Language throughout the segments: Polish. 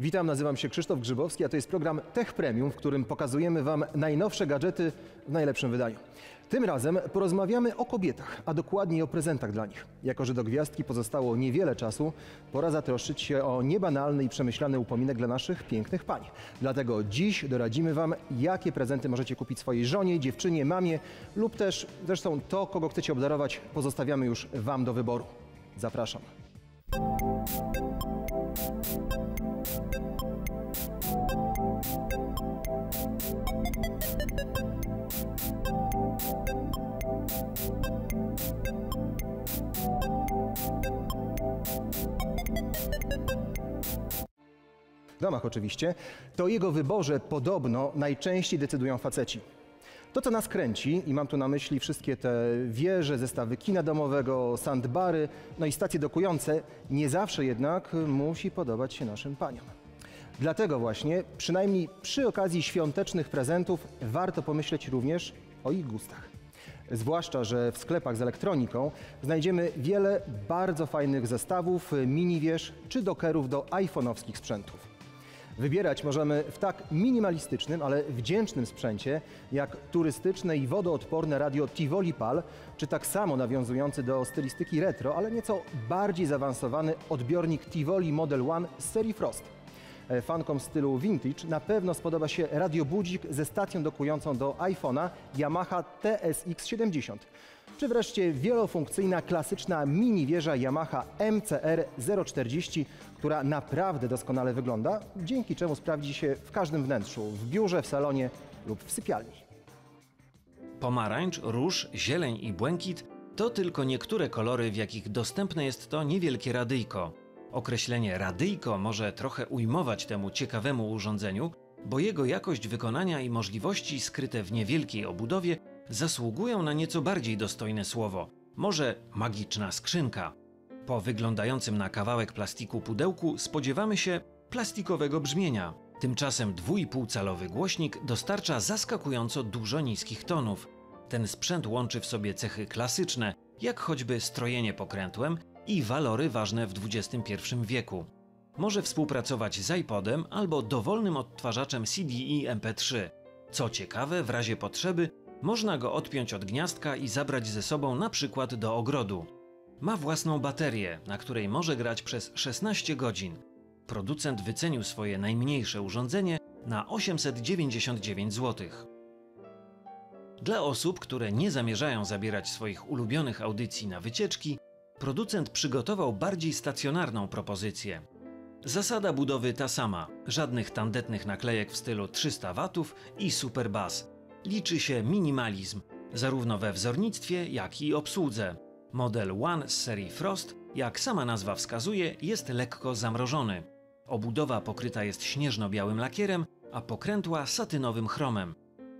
Witam, nazywam się Krzysztof Grzybowski, a to jest program Tech Premium, w którym pokazujemy Wam najnowsze gadżety w najlepszym wydaniu. Tym razem porozmawiamy o kobietach, a dokładniej o prezentach dla nich. Jako, że do gwiazdki pozostało niewiele czasu, pora zatroszczyć się o niebanalny i przemyślany upominek dla naszych pięknych pań. Dlatego dziś doradzimy Wam, jakie prezenty możecie kupić swojej żonie, dziewczynie, mamie lub też zresztą to, kogo chcecie obdarować, pozostawiamy już Wam do wyboru. Zapraszam. Domach oczywiście, to o jego wyborze podobno najczęściej decydują faceci. To, co nas kręci, i mam tu na myśli wszystkie te wieże, zestawy kina domowego, sandbary, no i stacje dokujące, nie zawsze jednak musi podobać się naszym paniom. Dlatego właśnie, przynajmniej przy okazji świątecznych prezentów, warto pomyśleć również o ich gustach. Zwłaszcza, że w sklepach z elektroniką znajdziemy wiele bardzo fajnych zestawów, mini wież czy dokerów do iPhone'owskich sprzętów. Wybierać możemy w tak minimalistycznym, ale wdzięcznym sprzęcie, jak turystyczne i wodoodporne radio Tivoli Pal, czy tak samo nawiązujący do stylistyki retro, ale nieco bardziej zaawansowany odbiornik Tivoli Model One z serii Frost. E, Fankom stylu vintage na pewno spodoba się radiobudzik ze stacją dokującą do iPhone'a Yamaha TSX70 czy wreszcie wielofunkcyjna klasyczna mini wieża Yamaha MCR 040, która naprawdę doskonale wygląda, dzięki czemu sprawdzi się w każdym wnętrzu, w biurze, w salonie lub w sypialni. Pomarańcz, róż, zieleń i błękit to tylko niektóre kolory, w jakich dostępne jest to niewielkie radyjko. Określenie radyjko może trochę ujmować temu ciekawemu urządzeniu, bo jego jakość wykonania i możliwości skryte w niewielkiej obudowie zasługują na nieco bardziej dostojne słowo. Może magiczna skrzynka. Po wyglądającym na kawałek plastiku pudełku spodziewamy się plastikowego brzmienia. Tymczasem 2,5-calowy głośnik dostarcza zaskakująco dużo niskich tonów. Ten sprzęt łączy w sobie cechy klasyczne, jak choćby strojenie pokrętłem i walory ważne w XXI wieku. Może współpracować z iPodem albo dowolnym odtwarzaczem CD i MP3. Co ciekawe, w razie potrzeby można go odpiąć od gniazdka i zabrać ze sobą na przykład do ogrodu. Ma własną baterię, na której może grać przez 16 godzin. Producent wycenił swoje najmniejsze urządzenie na 899 zł. Dla osób, które nie zamierzają zabierać swoich ulubionych audycji na wycieczki, producent przygotował bardziej stacjonarną propozycję. Zasada budowy ta sama: żadnych tandetnych naklejek w stylu 300 W i super bass liczy się minimalizm, zarówno we wzornictwie, jak i obsłudze. Model One z serii Frost, jak sama nazwa wskazuje, jest lekko zamrożony. Obudowa pokryta jest śnieżno-białym lakierem, a pokrętła satynowym chromem.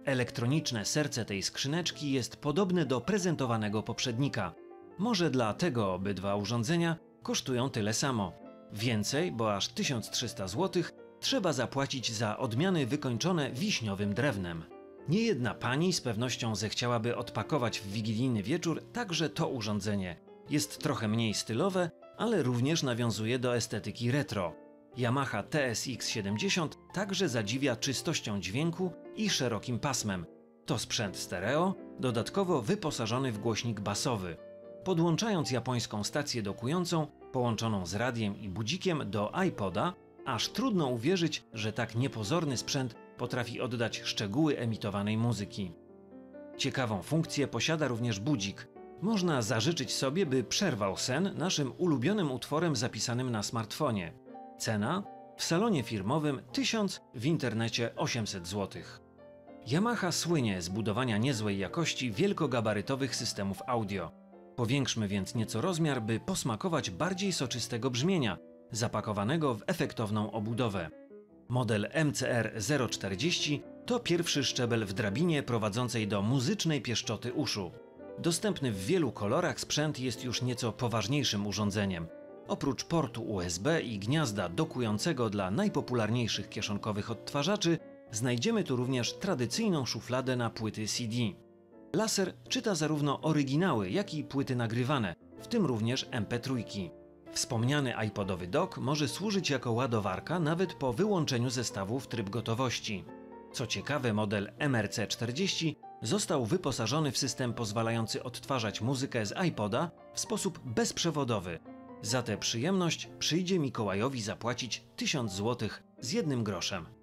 Elektroniczne serce tej skrzyneczki jest podobne do prezentowanego poprzednika. Może dlatego obydwa urządzenia kosztują tyle samo. Więcej, bo aż 1300 zł, trzeba zapłacić za odmiany wykończone wiśniowym drewnem. Niejedna pani z pewnością zechciałaby odpakować w wigilijny wieczór także to urządzenie. Jest trochę mniej stylowe, ale również nawiązuje do estetyki retro. Yamaha TSX70 także zadziwia czystością dźwięku i szerokim pasmem. To sprzęt stereo, dodatkowo wyposażony w głośnik basowy. Podłączając japońską stację dokującą, połączoną z radiem i budzikiem do iPoda, aż trudno uwierzyć, że tak niepozorny sprzęt potrafi oddać szczegóły emitowanej muzyki. Ciekawą funkcję posiada również budzik. Można zażyczyć sobie, by przerwał sen naszym ulubionym utworem zapisanym na smartfonie. Cena? W salonie firmowym 1000, w internecie 800 zł. Yamaha słynie z budowania niezłej jakości wielkogabarytowych systemów audio. Powiększmy więc nieco rozmiar, by posmakować bardziej soczystego brzmienia, zapakowanego w efektowną obudowę. Model MCR 040 to pierwszy szczebel w drabinie prowadzącej do muzycznej pieszczoty uszu. Dostępny w wielu kolorach sprzęt jest już nieco poważniejszym urządzeniem. Oprócz portu USB i gniazda dokującego dla najpopularniejszych kieszonkowych odtwarzaczy, znajdziemy tu również tradycyjną szufladę na płyty CD. Laser czyta zarówno oryginały, jak i płyty nagrywane, w tym również MP3. Wspomniany iPodowy dock może służyć jako ładowarka nawet po wyłączeniu zestawu w tryb gotowości. Co ciekawe, model MRC40 został wyposażony w system pozwalający odtwarzać muzykę z iPoda w sposób bezprzewodowy. Za tę przyjemność przyjdzie Mikołajowi zapłacić 1000 zł z jednym groszem.